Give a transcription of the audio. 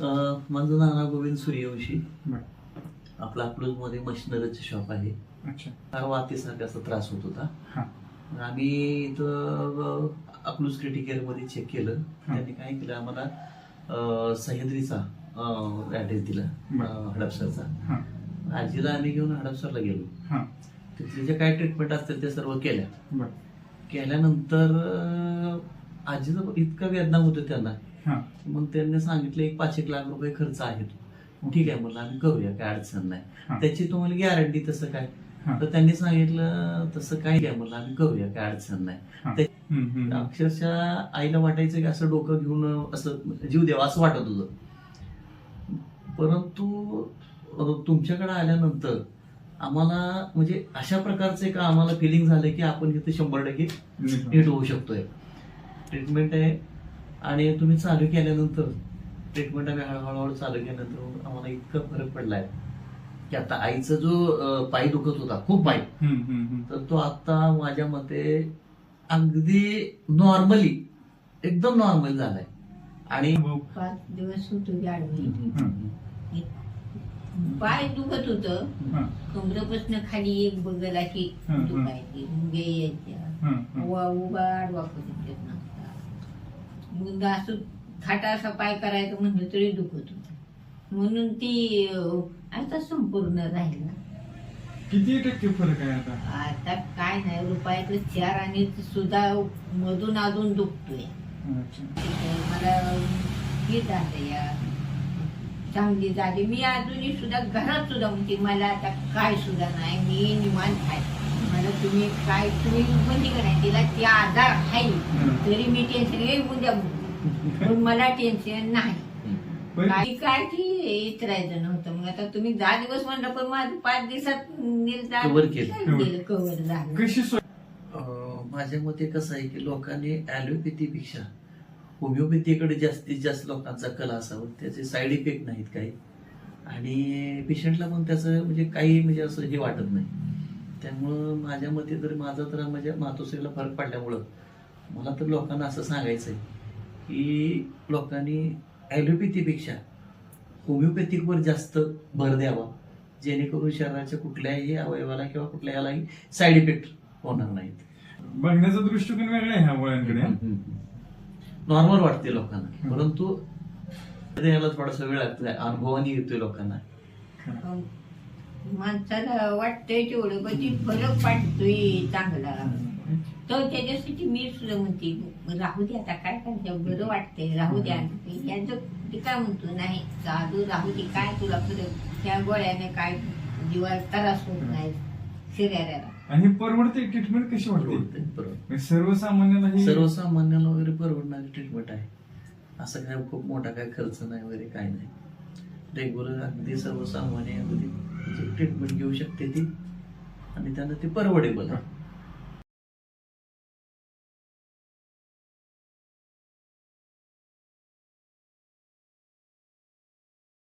माझं आहे गोविंद सूर्यवंशी. आपलं अकलूजमध्ये मशिनरीचं शॉप आहे. फार वातीसारखा असा त्रास होत होता. आम्ही इथं अकलूज क्रिटिकलमध्ये चेक केलं. त्यांनी काय केलं आम्हाला सह्याद्रीचा ॲड्रेस दिला हडपसरचा. आजीला आम्ही घेऊन हडपसरला गेलो. तिथले जे काय ट्रीटमेंट असतील ते सर्व केल्या. केल्यानंतर आजीचं इतका वेदना होतो त्यांना. हा. मग त्यांनी सांगितलं एक पाच एक लाख रुपये खर्च आहे तो. ठीक आहे म्हणलं आम्ही करूया काय अडचण हा. नाही त्याची तुम्हाला गॅरंटी तसं काय? हा. तर त्यांनी सांगितलं तसं काय काय म्हणलं आम्ही करूया काय अडचण नाही. ते- हम्म, हम्म, हम्म. अक्षरशः आईला वाटायचं की असं डोकं घेऊन असं जीव द्यावा असं वाटत होतं. परंतु अं, तुमच्याकडे आल्यानंतर आम्हाला म्हणजे अशा प्रकारचे का आम्हाला फिलिंग झालं की आपण इथे शंभर टक्के नीट होऊ शकतोय. ट्रीटमेंट आहे. आणि तुम्ही चालू केल्यानंतर ट्रीटमेंट आम्ही हळूहळू चालू केल्यानंतर आम्हाला इतका फरक पडलाय की आता आईचा जो पाय दुखत होता खूप पाय. तर तो आता माझ्या मते अगदी नॉर्मली एकदम नॉर्मल झालाय आणि. पाच दिवस होतो. पाय दुखत होत हा, कमरेपासून खाली एक बगल अशी. दुखायची मुंगे यायच्या. उभा उभा आडवा करून मग असं थाटा असा पाय करायचं म्हणलं तरी दुखत होत. म्हणून ती आता संपूर्ण राहिला. किती टक्के फरक आहे आता? आता काय नाही रुपयाचं चार आणि सुद्धा मधून अजून दुखतोय. मला हे झालं या चांगली झाली. मी अजूनही सुद्धा घरात सुद्धा म्हणते मला आता काय सुद्धा नाही. मी निवांत आहे. मला तुम्ही काय तुम्ही म्हणजे का नाही तिला ते आजार आहे. तरी मी टेन्शन हे उद्या बघू. पण मला टेन्शन नाही. काही काय की इतरायचं नव्हतं. मग आता तुम्ही दहा दिवस म्हणलं पण माझं पाच दिवसात Cover केलं. कव्हर झालं. कशी सोय? अं, माझ्या मते कसं आहे की लोकांनी ॲलोपॅथीपेक्षा होमिओपॅथीकडे जास्तीत जास्त लोकांचा कला असावा. त्याचे साईड इफेक्ट नाहीत काही. आणि पेशंटला पण त्याचं म्हणजे काही म्हणजे असं हे वाटत नाही. त्यामुळं माझ्या मते तर माझा तर म्हणजे मातोश्रीला फरक पडल्यामुळं मला तर लोकांना असं सांगायचं आहे की लोकांनी ॲलोपॅथीपेक्षा होमिओपॅथिकवर जास्त भर द्यावा जेणेकरून शरीराच्या कुठल्याही अवयवाला किंवा कुठल्या यालाही साईड इफेक्ट होणार नाहीत. बघण्याचा दृष्टिकोन वेगळा आहे ह्या मुलांकडे. हा? नॉर्मल वाटते लोकांना. परंतु याला थोडासा वेळ लागतो अनुभवाने येतोय लोकांना. माणसाला वाटतंय तेवढं पण ती फरक पडतोय चांगला. तर त्याच्यासाठी मी सुद्धा म्हणते राहू दे आता काय करायचं बरं वाटतंय राहू द्या यांचं ते काय म्हणतो नाही साधू राहू दे काय तुला फरक? त्या गोळ्याने काय जीवाला त्रास होत नाही शरीराला. आणि परवडते ट्रीटमेंट कशी वाटते? म्हणजे सर्वसामान्याला ही सर्वसामान्याला वगैरे परवडणारी ट्रीटमेंट आहे. असं काय खूप मोठा काय खर्च नाही वगैरे काय नाही. रेग्युलर अगदी सर्वसामान्य अगदी ट्रीटमेंट घेऊ शकते ती. आणि त्यांना ते परवडेबल. आहे